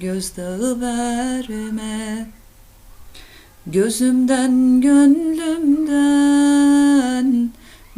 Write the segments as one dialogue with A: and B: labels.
A: gözdağı verme. Gözümden gönlümden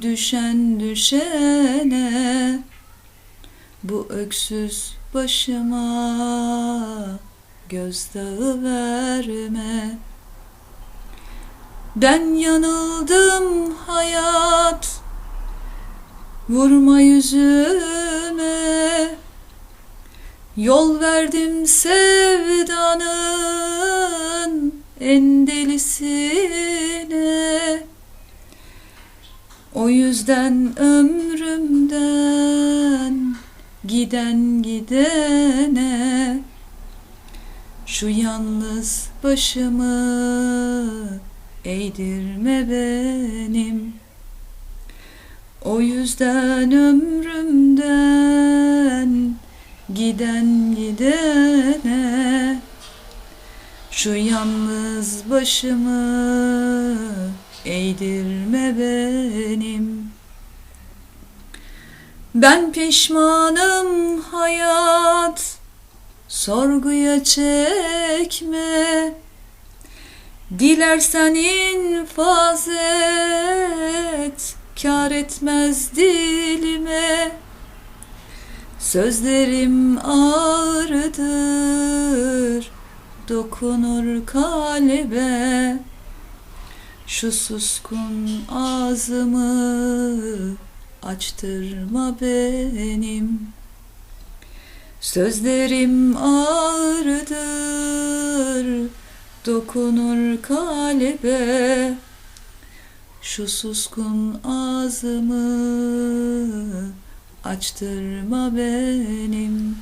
A: düşen düşene Bu öksüz başıma gözdağı verme. Ben yanıldım hayat Vurma yüzüme Yol verdim sevdanın en delisine O yüzden ömrümden giden gidene Şu yalnız başımı eğdirme benim. O yüzden ömrümden Giden gidene Şu yalnız başımı eğdirme benim. Ben pişmanım hayat Sorguya çekme. Dilersen infaz et Kar etmez dilime Sözlerim ağırdır Dokunur kalbe Şu suskun ağzımı Açtırma benim. Sözlerim ağırdır Dokunur kalbe Şu suskun ağzımı açtırma benim